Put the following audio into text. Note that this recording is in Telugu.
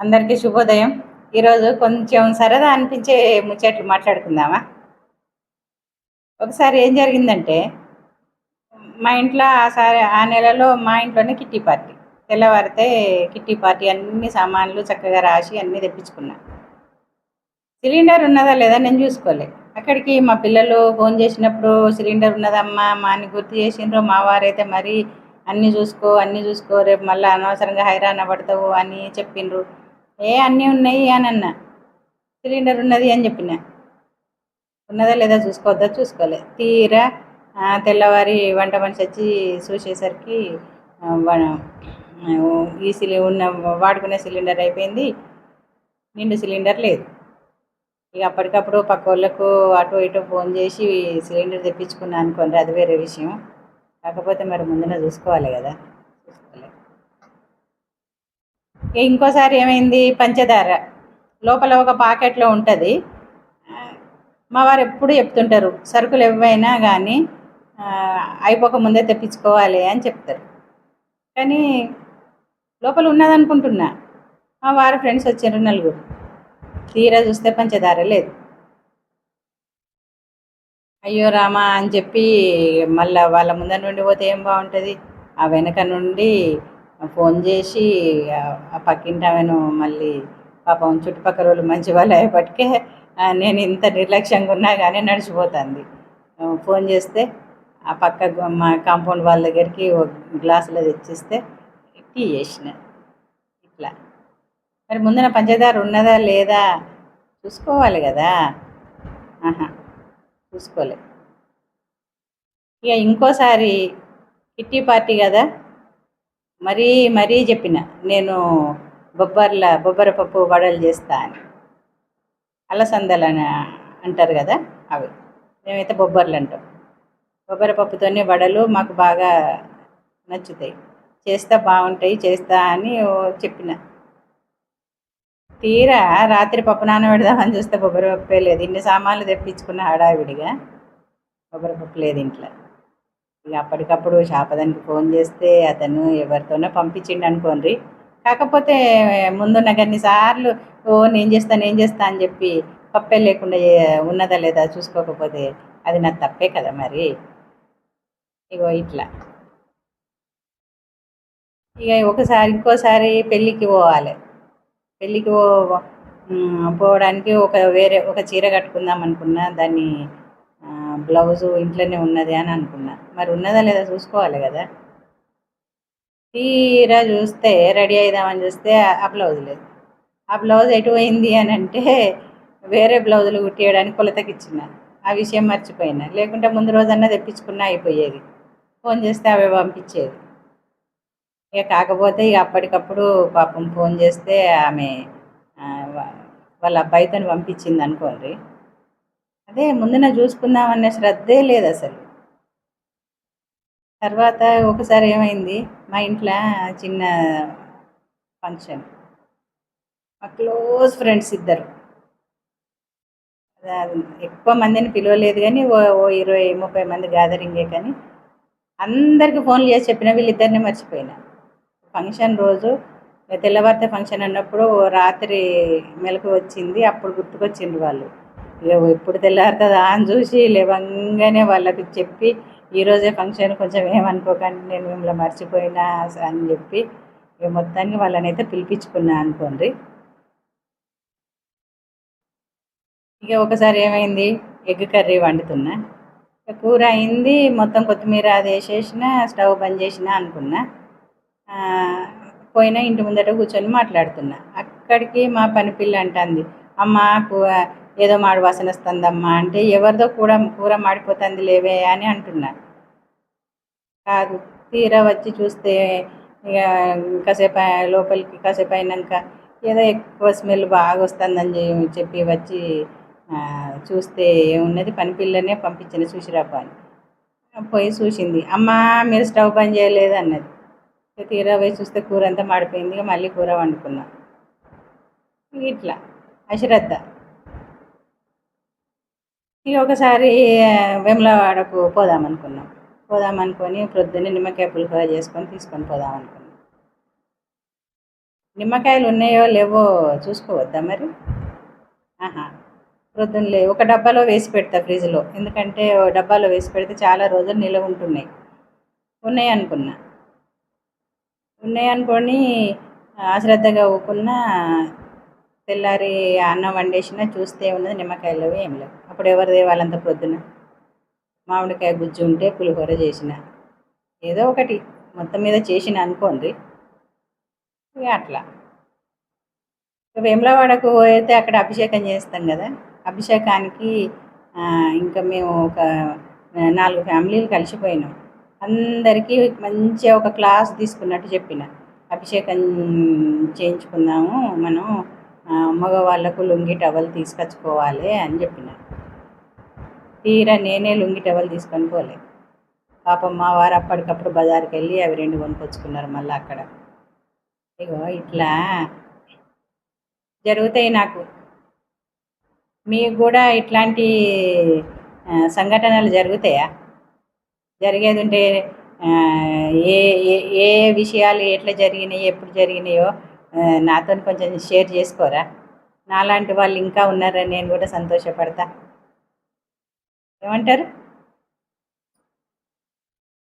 అందరికీ శుభోదయం. ఈరోజు కొంచెం సరదా అనిపించే ముచ్చట్లు మాట్లాడుకుందామా? ఒకసారి ఏం జరిగిందంటే మా ఇంట్లో ఆ సారి ఆ నెలలో మా ఇంట్లోనే కిట్టి పార్టీ. తెల్లవారితే కిట్టి పార్టీ అన్ని సామాన్లు చక్కగా రాసి అన్నీ తెప్పించుకున్నా. సిలిండర్ ఉన్నదా లేదా నేను చూసుకోలే. అక్కడికి మా పిల్లలు ఫోన్ చేసినప్పుడు సిలిండర్ ఉన్నదమ్మా మా అని గుర్తు చేసిండ్రు మా వారైతే మరీ అన్నీ చూసుకో అన్నీ చూసుకో రేపు మళ్ళీ అనవసరంగా హైరాణ పడతావు అని చెప్పిండ్రు. ఏ అన్నీ ఉన్నాయి అని అన్న. సిలిండర్ ఉన్నది అని చెప్పిన. ఉన్నదా లేదా చూసుకోవద్దా? చూసుకోలే. తీరా తెల్లవారి వంట మనిషి వచ్చి చూసేసరికి ఈ సిలి ఉన్న వాడుకునే సిలిండర్ అయిపోయింది. నిండు సిలిండర్ లేదు. ఇక అప్పటికప్పుడు పక్క వాళ్ళకు అటు ఇటు ఫోన్ చేసి సిలిండర్ తెప్పించుకున్నా అనుకోండి అది వేరే విషయం. కాకపోతే మరి ముందున చూసుకోవాలి కదా. చూసుకోలే. ఇంకోసారి ఏమైంది? పంచదార. లోపల ఒక పాకెట్లో ఉంటుంది. మా వారు ఎప్పుడు చెప్తుంటారు సరుకులు ఎవైనా కానీ అయిపోక ముందే తెప్పించుకోవాలి అని చెప్తారు. కానీ లోపల ఉన్నదనుకుంటున్నా. మా వారి ఫ్రెండ్స్ వచ్చారు నలుగురు. తీరా చూస్తే పంచదార లేదు. అయ్యో రామా అని చెప్పి మళ్ళీ వాళ్ళ ముందర నుండి పోతే ఏం బాగుంటుంది? ఆ వెనక నుండి ఫోన్ చేసి ఆ- పక్కింటి ఆమెను మళ్ళీ పాపం చుట్టుపక్కల వాళ్ళు మంచి వాళ్ళు అయ్యేపటికే నేను ఇంత నిర్లక్ష్యంగా ఉన్నా కానీ నడిచిపోతుంది. ఫోన్ చేస్తే ఆ పక్క మా కాంపౌండ్ వాళ్ళ దగ్గరికి ఒక గ్లాసులో తెచ్చిస్తే టీ చేసిన. ఇట్లా. మరి ముందున పంచదార ఉన్నదా లేదా? చూసుకోవాలి కదా. ఆహా. చూసుకోలే. ఇక ఇంకోసారి కిట్టి పార్టీ కదా. మరీ మరీ చెప్పిన నేను బొబ్బర్ల బొబ్బర పప్పు వడలు చేస్తా అని. అలసందలు అని అంటారు కదా అవి. మేమైతే బొబ్బర్లు అంటాం. బొబ్బర పప్పుతోనే వడలు మాకు బాగా నచ్చుతాయి. చేస్తా బాగుంటాయి చేస్తా అని చెప్పిన. తీరా రాత్రి పప్పు నానబెడదామని చూస్తే బొబ్బరి పప్పే లేదు. ఇన్ని సామాన్లు తెప్పించుకున్న హడావిడిగా బొబ్బరి పప్పు లేదు ఇంట్లో. ఇక అప్పటికప్పుడు షాపదానికి ఫోన్ చేస్తే అతను ఎవరితోనో పంపించిండు అనుకోండి కాకపోతే ముందున్న గన్ని సార్లు ఓ నేను చేస్తాను నేను చేస్తా అని చెప్పి పప్పే లేకుండా ఉన్నదా లేదా చూసుకోకపోతే అది నాకు తప్పే కదా మరి. ఇగో ఇట్లా. ఇక ఒకసారి ఇంకోసారి పెళ్ళికి పోవాలి. పెళ్ళికి పోవడానికి ఒక వేరే ఒక చీర కట్టుకుందాం అనుకున్నా దాన్ని బ్లౌజు ఇంట్లోనే ఉన్నది అని అనుకున్నా. మరి ఉన్నదా లేదా చూసుకోవాలి కదా. తీరా చూస్తే రెడీ అయిదామని చూస్తే ఆ బ్లౌజ్ లేదు. ఆ బ్లౌజ్ ఎటు పోయింది అని అంటే వేరే బ్లౌజులు కుట్టియడానికి కొలతకి ఇచ్చిన. ఆ విషయం మర్చిపోయినా. లేకుంటే ముందు రోజన్నా తెప్పించుకున్నా అయిపోయేది. ఫోన్ చేస్తే అవి పంపించేది. ఇక కాకపోతే ఇక అప్పటికప్పుడు పాపం ఫోన్ చేస్తే ఆమె వాళ్ళ అబ్బాయితో పంపించింది అనుకోండి. అదే ముందున చూసుకుందామనే శ్రద్ధే లేదు అసలు. తర్వాత ఒకసారి ఏమైంది? మా ఇంట్లో చిన్న ఫంక్షన్. మా క్లోజ్ ఫ్రెండ్స్ ఇద్దరు. ఎక్కువ మందిని పిలవలేదు కానీ ఓ ఓ ఇరవై ముప్పై మంది గ్యాదరింగే కానీ అందరికీ ఫోన్లు చేసి చెప్పిన వీళ్ళిద్దరిని మర్చిపోయినా. ఫంక్షన్ రోజు తెల్లవారితే ఫంక్షన్ అన్నప్పుడు ఓ రాత్రి మెలకు వచ్చింది అప్పుడు గుర్తుకొచ్చిండ్రు వాళ్ళు. ఇక ఎప్పుడు తెల్లారుతుందా అని చూసి లేవంగానే వాళ్ళకి చెప్పి ఈరోజే ఫంక్షన్ కొంచెం ఏమనుకోకండి నేను మిమ్మల్ని మర్చిపోయినా అని చెప్పి ఇక మొత్తానికి వాళ్ళని అయితే పిలిపించుకున్నా అనుకోండి. ఇక ఒకసారి ఏమైంది? ఎగ్ కర్రీ వండుతున్నా. ఇక కూర అయింది మొత్తం కొత్తిమీర అది వేసేసిన స్టవ్ బంద్ చేసిన అనుకున్నా. పోయినా ఇంటి ముందట కూర్చొని మాట్లాడుతున్నా. అక్కడికి మా పని పిల్ల అంటుంది అమ్మ కూ- ఏదో మాడి వాసన వస్తుందమ్మా అంటే ఎవరిదో కూడా కూర మాడిపోతుంది లేవే అని అంటున్నారు. కాదు తీరా వచ్చి చూస్తే ఇక కాసేపు లోపలికి కాసేపు అయినాక ఏదో ఎక్కువ స్మెల్ బాగా వస్తుందని చెప్పి వచ్చి చూస్తే ఏమున్నది? పని పిల్లనే పంపించిన చూసిరాపా అని పోయి చూసింది. అమ్మా మీరు స్టవ్ బంద్ చేయలేదు అన్నది. తీరా పోయి చూస్తే కూర అంతా మాడిపోయింది. ఇక మళ్ళీ కూర వండుకున్నాం. ఇట్లా. అశ్రద్ధ. ఇక ఒకసారి వేములవాడకు పోదాం అనుకున్నాం పోదాం అనుకొని ప్రొద్దున్నే నిమ్మకాయ పులిహోర చేసుకొని తీసుకొని పోదాం అనుకున్నాం నిమ్మకాయలు ఉన్నాయో లేవో చూసుకోవద్దా మరి? ఆహా ప్రొద్దునలే ఒక డబ్బాలో వేసి పెడతా ఫ్రిడ్జ్లో. ఎందుకంటే ఓ డబ్బాలో వేసి పెడితే చాలా రోజులు నిల్వ ఉంటున్నాయి. ఉన్నాయి అనుకున్నా ఉన్నాయి అనుకొని అశ్రద్ధగా ఊకున్నా తెల్లారి అన్నం వండేసినా చూస్తే ఉన్నది నిమ్మకాయలు లేవు ఏం లేవు. అప్పుడు ఎవరు తేవాలంత పొద్దున మామిడికాయ గుజ్జు ఉంటే పులిహోర చేసిన. ఏదో ఒకటి మొత్తం మీద చేసిన అనుకోండి ఇక అట్లా. వేములవాడకు పోయితే అక్కడ అభిషేకం చేస్తాం కదా అభిషేకానికి ఇంకా మేము ఒక నాలుగు ఫ్యామిలీలు కలిసిపోయినాం. అందరికీ మంచిగా ఒక క్లాస్ తీసుకున్నట్టు చెప్పిన. అభిషేకం చేయించుకుందాము మనం మగవాళ్ళకు లుంగి టవల్ తీసుకొచ్చుకోవాలి అని చెప్పిన తీరా నేనే లుంగి టవల్ తీసుకొని పోలే. పాపం మా వారు అప్పటికప్పుడు బజార్కి వెళ్ళి అవి రెండు కొనుక్కొచ్చుకున్నారు మళ్ళీ అక్కడ. ఇగో ఇట్లా జరుగుతాయి నాకు. మీకు కూడా ఇట్లాంటి సంఘటనలు జరుగుతాయా? జరిగేది ఉంటే ఏ ఏ ఏ విషయాలు ఎట్లా జరిగినాయి ఎప్పుడు జరిగినాయో నాతో కొంచెం షేర్ చేసుకోరా? నాలాంటి వాళ్ళు ఇంకా ఉన్నారని నేను కూడా సంతోషపడతా. ఏమంటారు?